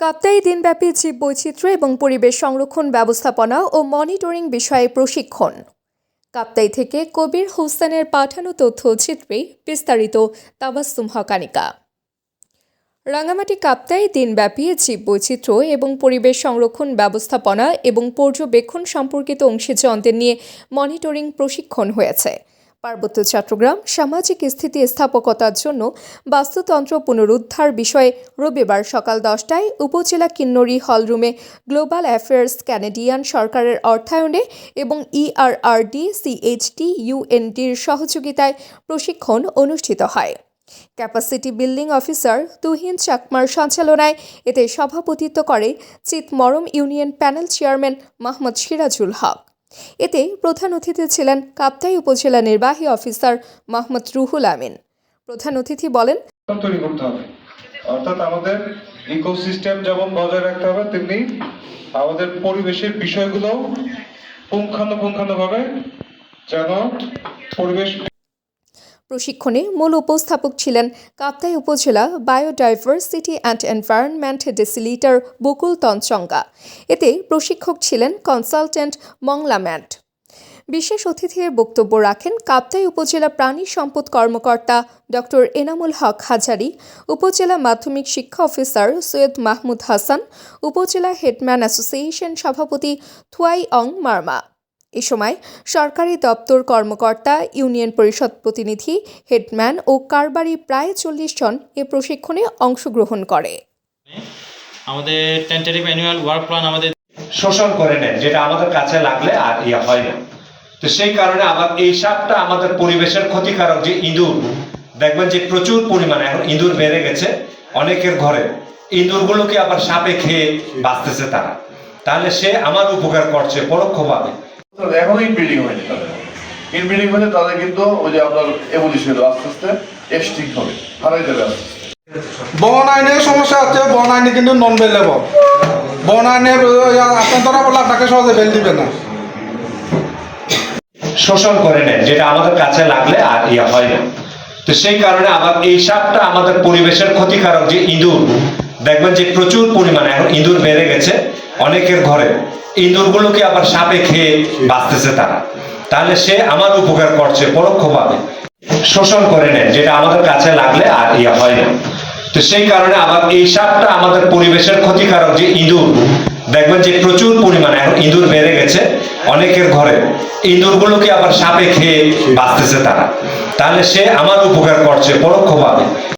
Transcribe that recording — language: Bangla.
কাপ্তাই দিনব্যাপী জীব বৈচিত্র্য এবং পরিবেশ সংরক্ষণ ব্যবস্থাপনা ও মনিটরিং বিষয়ে প্রশিক্ষণ। কাপ্তাই থেকে কবির হোসেনের পাঠানো তথ্যচিত্রে বিস্তারিত তাবাস্তুম হকানিকা। রাঙামাটি কাপ্তাই দিনব্যাপী জীব বৈচিত্র্য এবং পরিবেশ সংরক্ষণ ব্যবস্থাপনা এবং পর্যবেক্ষণ সম্পর্কিত অংশীজনদের নিয়ে মনিটরিং প্রশিক্ষণ হয়েছে। পার্বত্য চট্টগ্রাম সামাজিক স্থিতি স্থাপকতার জন্য বাস্তুতন্ত্র পুনরুদ্ধার বিষয়ে রবিবার সকাল দশটায় উপজেলা কিন্নরি হলরুমে গ্লোবাল অ্যাফেয়ার্স ক্যানেডিয়ান সরকারের অর্থায়নে এবং ইআরআরডি সিএইচটি ইউএনডির সহযোগিতায় প্রশিক্ষণ অনুষ্ঠিত হয়। ক্যাপাসিটি বিল্ডিং অফিসার তুহিন চাকমার সঞ্চালনায় এতে সভাপতিত্ব করে Chitmorom union panel chairman Mohammad Sirajul Haque. এতে প্রধান অতিথি ছিলেন কাপ্তাই উপজেলা নির্বাহী অফিসার মোহাম্মদ রুহুল আমিন। প্রধান অতিথি বলেন তৈরি করতে হবে। অর্থাৎ আমাদের ইকোসিস্টেম যেমন বজায় রাখতে হবে, তেমনি আমাদের পরিবেশের বিষয়গুলো পুঙ্খানুপুঙ্খানুভাবে যেন পরিবেশ প্রশিক্ষণে মূল উপস্থাপক ছিলেন Kaptai Upazila biodiversity and environment decilitre Bakul Tanchangya এতে প্রশিক্ষক ছিলেন কনসালটেন্ট মংলা ম্যাট বিশেষ অতিথির বক্তব্য রাখেন কাপ্তাই উপজেলা প্রাণী সম্পদ কর্মকর্তা ডক্টর এনামুল হক হাজারি, উপজেলা মাধ্যমিক শিক্ষা অফিসার সৈয়দ মাহমুদ হাসান, উপজেলা হেডম্যান অ্যাসোসিয়েশন সভাপতি থুয়াই অং মার্মা। এ সময় সরকারি দপ্তর কর্মকর্তা ইউনিয়ন পরিষদ প্রতিনিধি হেডম্যান ও কারবারি প্রায় চল্লিশ জন এ প্রশিক্ষণে অংশগ্রহণ করে। আমাদের টেন্টাটিভ অ্যানুয়াল ওয়ার্ক প্ল্যান আমাদের শোষণ করে নেয় যেটা আমাদের কাছে লাগলে আর ইয়ে হয় না। তো সেই কারণে আবার এই সাপটা আমাদের পরিবেশের ক্ষতিকারক যে ইঁদুর দেখবেন যে প্রচুর পরিমাণে এখন ইঁদুর বেড়ে গেছে অনেকের ঘরে। ইঁদুরগুলোকে আবার সাপে খেয়ে বাঁচতেছে তারা। তাহলে সে আমার উপকার করছে পরোক্ষভাবে। এখনও ইনব্রিডিং হয়নি তাদের ইনব্রিডিং হলে তাদের কিন্তু ওই যে আপনার এভলিউশন আস্তে আস্তে এক্সটিং হবে। হারাই যাবে আস্তে বন আইনের সমস্যা হচ্ছে বন আইনে কিন্তু নন বেলেবল বন আইনে আপনারা বলে আপনাকে সহজে বেল দিবে না। শোষণ করে নেয় যেটা আমাদের কাছে লাগলে আর ইয়ে হয় না। তো সেই কারণে আবার এই সাপটা আমাদের পরিবেশের ক্ষতিকারক যে ইঁদুর দেখবেন যে প্রচুর পরিমাণে এখন ইঁদুর বেড়ে গেছে অনেকের ঘরে। ইঁদুরগুলোকে আবার সাপে খেয়ে বাঁচতেছে তারা? তাহলে সে আমার উপকার করছে পরোক্ষভাবে। শোষণ করে নেয় যেটা আমাদের কাছে লাগলে আর ইয়ে হয় না। তো সেই কারণে আবার এই সাপটা আমাদের পরিবেশের ক্ষতিকারক যে ইঁদুর দেখবেন যে প্রচুর পরিমাণে এখন ইঁদুর বেড়ে গেছে অনেকের ঘরে। ইঁদুরগুলোকে আবার সাপে খেয়ে বাঁচতেছে তারা? তাহলে সে আমার উপকার করছে পরোক্ষভাবে।